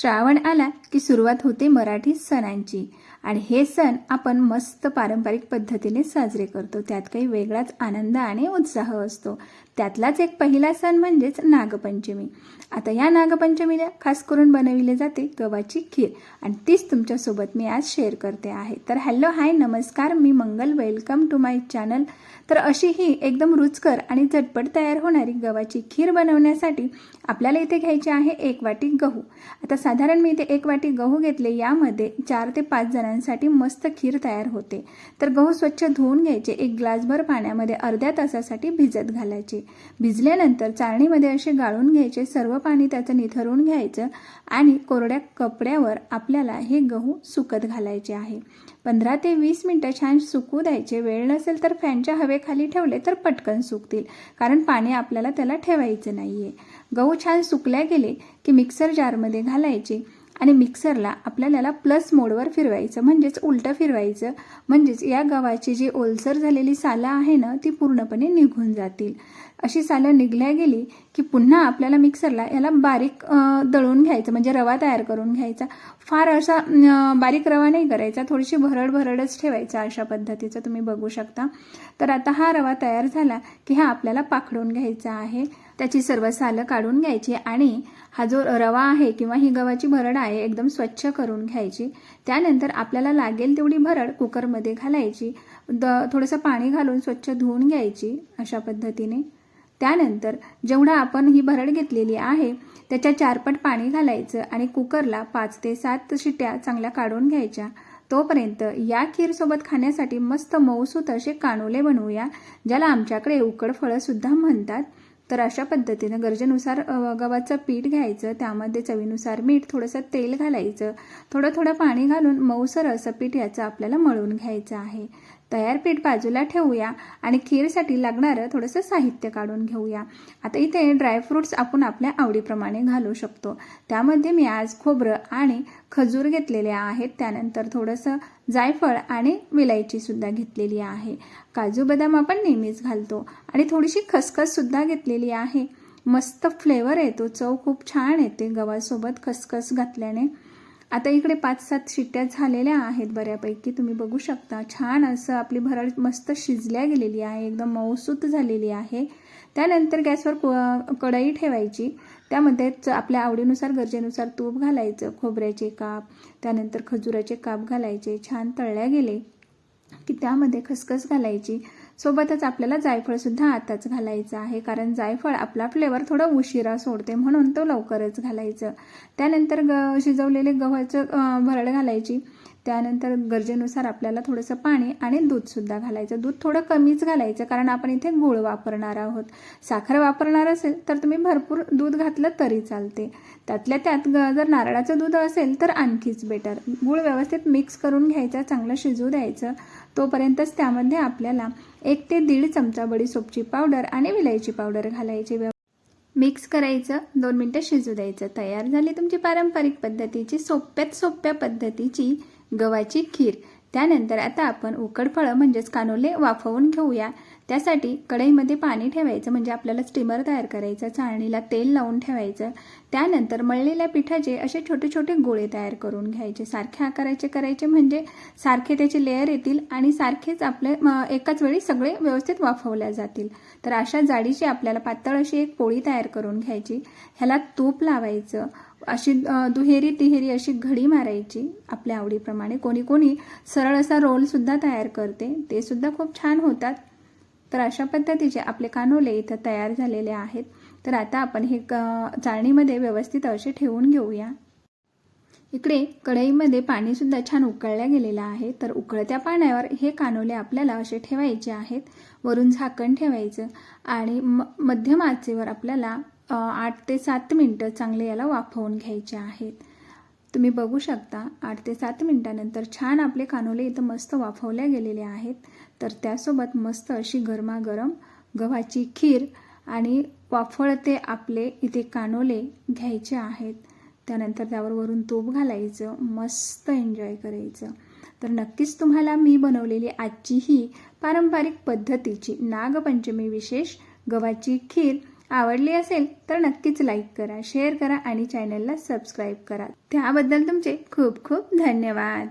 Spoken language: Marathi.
श्रावण आला की सुरुवात होते मराठी सणांची. आणि हे सण आपण मस्त पारंपरिक पद्धतीने साजरे करतो. त्यात काही वेगळाच आनंद आणि उत्साह असतो. त्यातलाच एक पहिला सण म्हणजेच नागपंचमी. आता या नागपंचमीला खास करून बनविले जाते गव्हाची खीर. आणि तीच तुमच्यासोबत मी आज शेअर करते आहे. तर हॅलो हाय नमस्कार. मी Mangal. Welcome to my channel तर अशी ही एकदम रुचकर आणि झटपट तयार होणारी गव्हाची खीर बनवण्यासाठी आपल्याला इथे घ्यायची आहे एक वाटी गहू. आता साधारण मी इथे एक वाटी गहू घेतले यामध्ये चार ते पाच जणांसाठी मस्त खीर तयार होते. तर गहू स्वच्छ धुवून घ्यायचे एक ग्लासभर पाण्यामध्ये अर्ध्या तासासाठी भिजत घालायचे. भिजल्यानंतर चाळणीमध्ये असे गाळून घ्यायचे सर्व पाणी त्याचं निथरून घ्यायचं आणि कोरड्या कपड्यावर आपल्याला हे गहू सुकत घालायचे आहे. पंधरा ते वीस मिनटं छान सुकू द्यायचे वेळ नसेल तर फॅनच्या हवेखाली ठेवले तर पटकन सुकतील कारण पाणी आपल्याला त्याला ठेवायचं नाही आहे गहू छान सुकल्या गेले की मिक्सर जारमध्ये घालायचे आणि मिक्सरला आपल्याला प्लस मोडवर फिरवायचं म्हणजेच उलटं फिरवायचं. म्हणजेच या गव्हाची जी ओलसर झालेली सालं आहे ना ती पूर्णपणे निघून जातील. अशी सालं निघल्या गेली की पुन्हा आपल्याला मिक्सरला याला बारीक दळून घ्यायचं म्हणजे रवा तयार करून घ्यायचा. फार असा बारीक रवा नाही करायचा थोडीशी भरड भरडच ठेवायचा अशा पद्धतीचं तुम्ही बघू शकता. तर आता हा रवा तयार झाला की हा आपल्याला पाखडून घ्यायचा आहे. त्याची सर्व सालं काढून घ्यायची आणि हा जो रवा आहे किंवा ही गव्हाची भरड आहे एकदम स्वच्छ करून घ्यायची. त्यानंतर आपल्याला लागेल तेवढी भरड कुकरमध्ये घालायची. द थोडंसं पाणी घालून स्वच्छ धुवून घ्यायची अशा पद्धतीने. त्यानंतर जेवढा आपण ही भरड घेतलेली आहे त्याच्या चारपट पाणी घालायचं आणि कुकरला पाच ते सात शिट्या चांगल्या काढून घ्यायच्या. तोपर्यंत या खीरसोबत खाण्यासाठी मस्त मऊसूत असे कानोले बनवूया ज्याला आमच्याकडे उकड फळंसुद्धा म्हणतात. तर अशा पद्धतीनं गरजेनुसार गव्हाचं पीठ घ्यायचं त्यामध्ये चवीनुसार मीठ थोडंसं तेल घालायचं थोडं थोडं पाणी घालून मऊसर असं पीठ याचं आपल्याला मळून घ्यायचं आहे. तयार पीठ बाजूला ठेवूया आणि खीरसाठी लागणारं थोडंसं साहित्य काढून घेऊया. आता इथे ड्रायफ्रूट्स आपण आपल्या आवडीप्रमाणे घालू शकतो. त्यामध्ये मी आज खोबरं आणि खजूर घेतलेले आहेत. त्यानंतर थोडंसं जायफळ आणि विलायचीसुद्धा घेतलेली आहे. काजू बदाम आपण नेहमीच घालतो. आणि थोडीशी खसखससुद्धा घेतलेली आहे. मस्त फ्लेवर येतो चव खूप छान येते. गव्हासोबत खसखस घातल्याने आता इकडे पाच सात शिट्ट्या झालेल्या आहेत बऱ्यापैकी. तुम्ही बघू शकता. छान असं आपली भरड मस्त शिजल्या गेलेली आहे. एकदम मऊसूत झालेली आहे. त्यानंतर गॅसवर क कढई ठेवायची. त्यामध्ये आपल्या आवडीनुसार गरजेनुसार तूप घालायचं. खोबऱ्याचे काप त्यानंतर खजुराचे काप घालायचे. छान तळल्या गेले. की त्यामध्ये खसखस घालायची. सोबतच आपल्याला जायफळसुद्धा आताच घालायचं आहे. कारण जायफळ आपला फ्लेवर थोडा उशिरा सोडते म्हणून तो लवकरच घालायचं. त्यानंतर ग शिजवलेले गव्हाचं भरड घालायची. त्यानंतर गरजेनुसार आपल्याला थोडंसं पाणी आणि दूधसुद्धा घालायचं. दूध थोडं कमीच घालायचं कारण आपण इथे गूळ वापरणार आहोत. साखर वापरणार असेल तर तुम्ही भरपूर दूध घातलं तरी चालते. त्यातल्या त्यात ग जर नारळाचं दूध असेल तर आणखीच बेटर गूळ व्यवस्थित मिक्स करून घ्यायचा चांगलं शिजू द्यायचं. तोपर्यंतच त्यामध्ये आपल्याला एक ते दीड चमचा बडीसोपची पावडर आणि विलायची पावडर घालायची. व्यव- मिक्स करायचं दोन मिनटं शिजू द्यायचं. तयार झाली तुमची पारंपरिक पद्धतीची सोप्यात सोप्या पद्धतीची गव्हाची खीर. त्यानंतर आता आपण उकडफळं म्हणजेच कानोले वाफवून घेऊया. त्यासाठी कढईमध्ये पाणी ठेवायचं म्हणजे आपल्याला स्टीमर तयार करायचं चाळणीला तेल लावून ठेवायचं. त्यानंतर मळलेल्या पिठाचे असे छोटे छोटे गोळे तयार करून घ्यायचे. सारख्या आकाराचे करायचे म्हणजे सारखे त्याचे लेअर येतील आणि सारखेच आपले म, एकाच वेळी सगळे व्यवस्थित वाफवल्या जातील. तर अशा जाडीची आपल्याला पातळ अशी एक पोळी तयार करून घ्यायची. ह्याला तूप लावायचं. अशी दुहेरी तिहेरी अशी घडी मारायची आपल्या आवडीप्रमाणे. कोणी कोणी सरळ असा रोलसुद्धा तयार करते. ते सुद्धा खूप छान होतात. तर अशा पद्धतीचे आपले कानोले इथं तयार झालेले आहेत. तर आता आपण हे क चाळणीमध्ये व्यवस्थित असे ठेवून घेऊया. इकडे कढईमध्ये पाणीसुद्धा छान उकळल्या गेलेलं आहे तर उकळत्या पाण्यावर हे कानोले आपल्याला असे ठेवायचे आहेत. वरून झाकण ठेवायचं आणि म मध्यम आचेवर आपल्याला आठ ते सात मिनटं चांगले याला वाफवून घ्यायचे आहेत. तुम्ही बघू शकता आठ ते सात मिनटानंतर छान आपले कानोले इथं मस्त वाफवल्या गेलेले आहेत. तर त्यासोबत मस्त अशी गरमागरम गव्हाची खीर आणि वाफळते आपले इथे कानोले घ्यायचे आहेत. त्यानंतर त्यावर वरून तूप घालायचं मस्त एन्जॉय करायचं. तर नक्कीच तुम्हाला मी बनवलेली आजची ही पारंपरिक पद्धतीची नागपंचमी विशेष गव्हाची खीर आवडली असेल तर नक्कीच लाईक करा शेअर करा आणि चॅनलला सबस्क्राईब करा. त्याबद्दल तुमचे खूप खूप धन्यवाद.